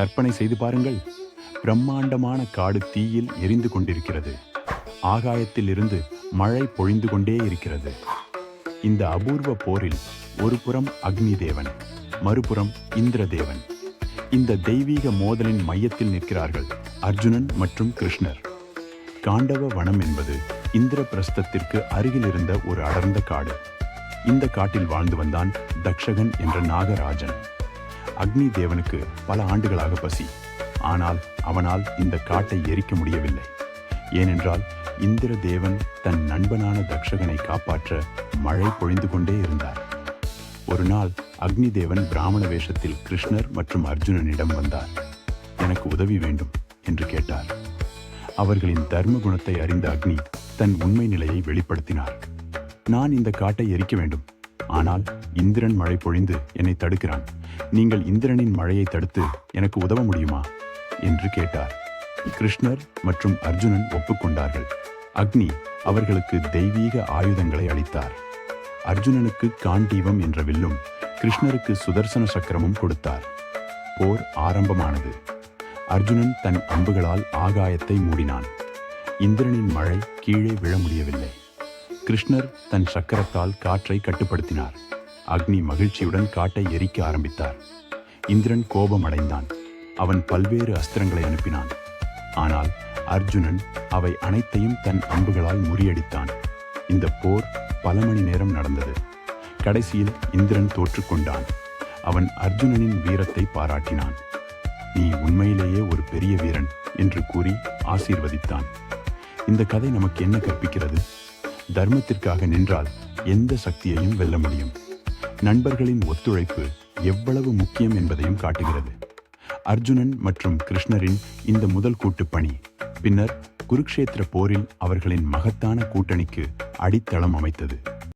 கற்பனை செய்து பாருங்கள். பிரம்மாண்டமான காடு தீயில் எரிந்து கொண்டிருக்கிறது. ஆகாயத்தில் இருந்து மழை பொழிந்து கொண்டே இருக்கிறது. இந்த அபூர்வ போரில் ஒரு புறம் அக்னி தேவன் மறுபுறம் இந்திரதேவன். இந்த தெய்வீக மோதலின் மையத்தில் நிற்கிறார்கள் அர்ஜுனன் மற்றும் கிருஷ்ணர். காண்டவ வனம் என்பது இந்திரபிரஸ்தத்திற்கு அருகில் இருந்த ஒரு அடர்ந்த காடு. இந்த காட்டில் வாழ்ந்து வந்தான் தக்ஷகன் என்ற நாகராஜன். அக்னி தேவனுக்கு பல ஆண்டுகளாக பசி. ஆனால் அவனால் இந்த காட்டை எரிக்க முடியவில்லை. ஏனென்றால் இந்திர தேவன் தன் நண்பனான தக்ஷகனை காப்பாற்ற மழை பொழிந்து கொண்டே இருந்தார். ஒரு நாள் அக்னி தேவன் பிராமண வேஷத்தில் கிருஷ்ணர் மற்றும் அர்ஜுனனிடம் வந்தார். எனக்கு உதவி வேண்டும் என்று கேட்டார். அவர்களின் தர்ம குணத்தை அறிந்த அக்னி தன் உண்மை நிலையை வெளிப்படுத்தினார். நான் இந்த காட்டை எரிக்க வேண்டும். ஆனால் இந்திரன் மழை பொழிந்து என்னை தடுக்கிறான். நீங்கள் இந்திரனின் மழையை தடுத்து எனக்கு உதவ முடியுமா? என்று கேட்டார். கிருஷ்ணர் மற்றும் அர்ஜுனன் ஒப்புக்கொண்டார்கள். அக்னி அவர்களுக்கு தெய்வீக ஆயுதங்களை அளித்தார். அர்ஜுனனுக்கு காண்டீவம் என்ற வில்லும் கிருஷ்ணருக்கு சுதர்சன சக்கரமும் கொடுத்தார். போர் ஆரம்பமானது. அர்ஜுனன் தன் அம்புகளால் ஆகாயத்தை மூடினான். இந்திரனின் மழை கீழே விழ முடியவில்லை. கிருஷ்ணர் தன் சக்கரத்தால் காற்றை கட்டுப்படுத்தினார். அக்னி மகிழ்ச்சியுடன் காட்டை எரிக்க ஆரம்பித்தார். இந்திரன் கோபம் அடைந்தான் அவன் பல்வேறு அஸ்திரங்களை அனுப்பினான். ஆனால் அர்ஜுனன் அவை அனைத்தையும் தன் அம்புகளால் முறியடித்தான். இந்த போர் பல மணி நேரம் நடந்தது. கடைசியில் இந்திரன் தோற்றுக்கொண்டான். அவன் அர்ஜுனனின் வீரத்தை பாராட்டினான். நீ உண்மையிலேயே ஒரு பெரிய வீரன் என்று கூறி ஆசீர்வதித்தான். இந்த கதை நமக்கு என்ன கற்பிக்கிறது? தர்மத்திற்காக நின்றால் எந்த சக்தியையும் வெல்ல முடியும். நண்பர்களின் ஒத்துழைப்பு எவ்வளவு முக்கியம் என்பதையும் காட்டுகிறது. அர்ஜுனன் மற்றும் கிருஷ்ணரின் இந்த முதல் கூட்டு பணி. பின்னர் குருக்ஷேத்திர போரில் அவர்களின் மகத்தான கூட்டணிக்கு அடித்தளம் அமைத்தது.